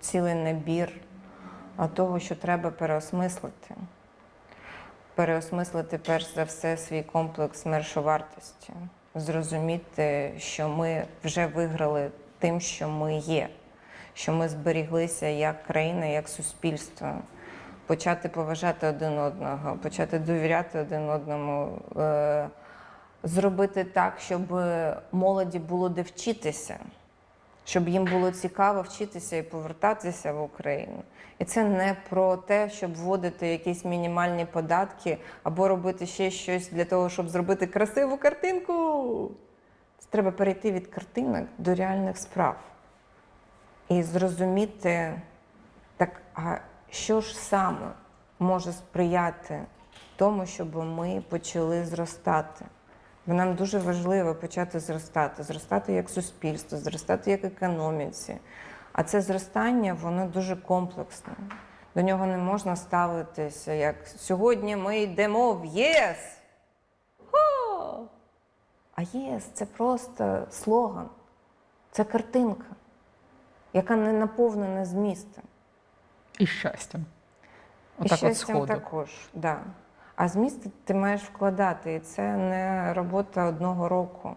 цілий набір того, що треба переосмислити. Переосмислити перш за все свій комплекс меншовартості, зрозуміти, що ми вже виграли тим, що ми є, що ми зберіглися як країна, як суспільство, почати поважати один одного, почати довіряти один одному, е, зробити так, щоб молоді було де вчитися, щоб їм було цікаво вчитися і повертатися в Україну. І це не про те, щоб вводити якісь мінімальні податки або робити ще щось для того, щоб зробити красиву картинку. Це треба перейти від картинок до реальних справ і зрозуміти, так, а що ж саме може сприяти тому, щоб ми почали зростати. Бо нам дуже важливо почати зростати, зростати як суспільство, зростати як економіці. А це зростання, воно дуже комплексне. До нього не можна ставитися як сьогодні ми йдемо в ЄС. Хо! А ЄС це просто слоган, це картинка, яка не наповнена змістом. І щастям. І Отак от щастям сходу. також, да. А зміст ти маєш вкладати, і це не робота одного року.